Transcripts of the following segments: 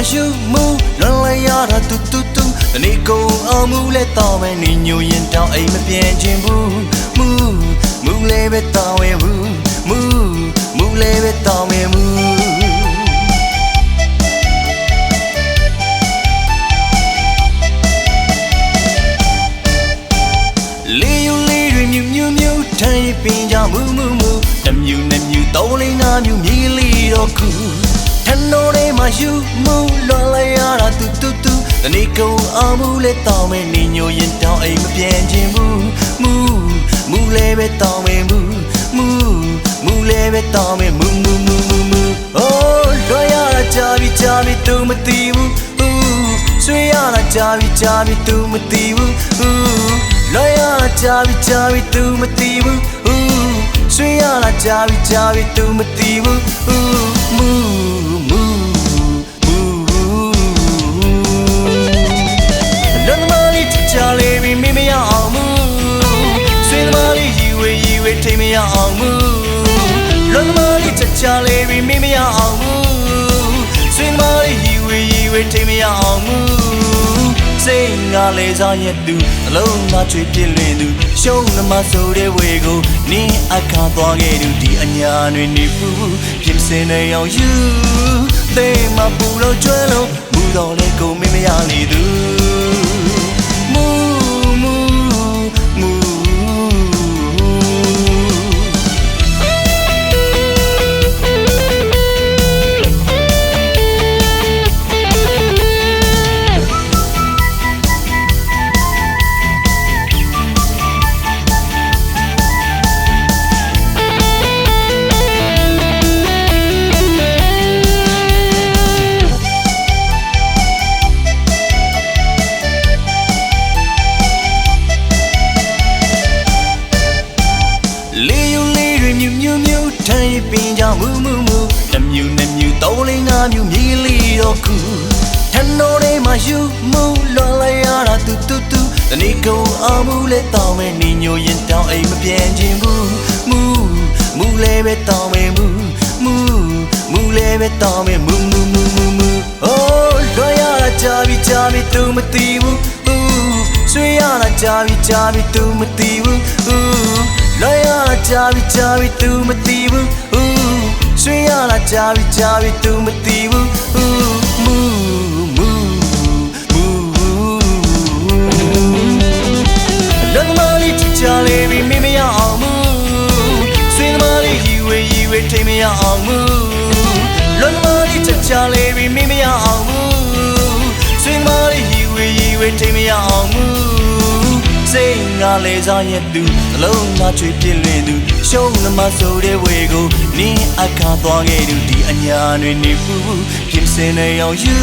တော်လေးမှရှုမှုလွန်လိုက်ရတာတူတူတူဒီနေ့ကုန်အောင်မှုလဲတော့မယ်နေညိုရင်တောင်းအိမ်မပြန်ခြင်းဘူးမူမူလဲပဲတောင်းဝဲဘူးမူမူလဲပဲတောင်းမယ်မူလေးယူလေးတွေမြူမြူမြူထိုင်ပင်ကြမူမူမူတမြူနဲ့မြူသုံးလေးငါမြူမြေးလေးတော့ခု ထန်တော်လေးမှယူမူလွန်လိုက်ရတာတူတူတူဒီနေ့ကုန်အောင်မူလဲတောင်းမယ်နေညိုရင်တောင်းအိမ်မပြန်ခြင်းဘူးမူမူလဲပဲတောင်းမယ်မူမူမူလဲပဲတောင်းမယ်မူမူမူမူမူအိုးလွန်ရတာကြာပြီကြာပြီသူမသိဘူးဆွေးရတာကြာပြီကြာပြီသူမသိဘူးလွန်ရတာကြာပြီကြာပြီသူမသိဘူးဆွေးရတာကြာပြီကြာပြီသူမသိဘူးမူမူမူ အောင်မူလွန်မလေးချာလေးမင်းမရအောင်မူဆွေးသမားလေးရီဝေရီဝေထိမရအောင်မူစိတ်ငါလေးစားရဲ့သူအလုံးသားချွေပြစ်လွင်သူရှုံးနမဆိုတဲ့ဝေကိုနင်းအခါသွားခဲ့သူဒီအညာတွေနေဖူးပြင်စင်နေအောင်ယူသိမပူလို့ကျွဲလို့မူတော်လေးကိုမင်းမရလေသူ ထိုင်ပင်ကြမူမူမူတမြူနဲ့မြူသုံးလေးငါမြူမြေးလေးတော့ခုထန်တော်လေးမှယူမူလွန်လိုက်ရတာတူတူတူတနေ့ကုန်အောင်မူလဲတောင်းမယ်နေညိုရင်တောင်းအိမ်မပြန်ခြင်းဘူးမူမူလဲပဲတောင်းမယ်မူမူမူလဲပဲတောင်းမယ်မူမူမူမူမူအိုးလွန်ရတာကြာပြီကြာပြီသူမသိဘူးဆွေးရတာကြာပြီကြာပြီသူမသိဘူးလွန်ရတာ ကြာပြီကြာပြီ तू မသိဘူးဆွေးရတာကြာပြီကြာပြီ तू မသိဘူးမူမူမူလွန်မလေးချချလေးမင်းမရအောင်မူဆွေးသမားလေးရီဝေရီဝေထိမရအောင်မူလွန်မလေးချချလေးမင်းမရအောင်မူဆွေးသမားလေးရီဝေရီဝေထိမရအောင်မူစိတ် ငါလေးစားရဲ့သူအလုံးသားချွေပြစ်လွင်သူရှုံးနမဆိုတဲ့ဝေကိုနင်းအခါသွားခဲ့သူဒီအညာတွေနေဖူးပြင်စင်နေအောင်ယူ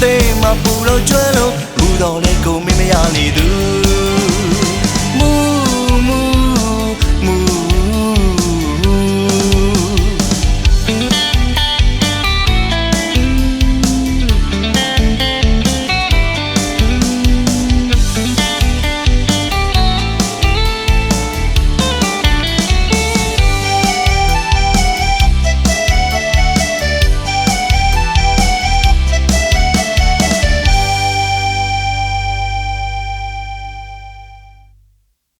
သိမပူလို့ကျွဲလို့ဘူးတော်လေးကိုမင်းမရနေသူ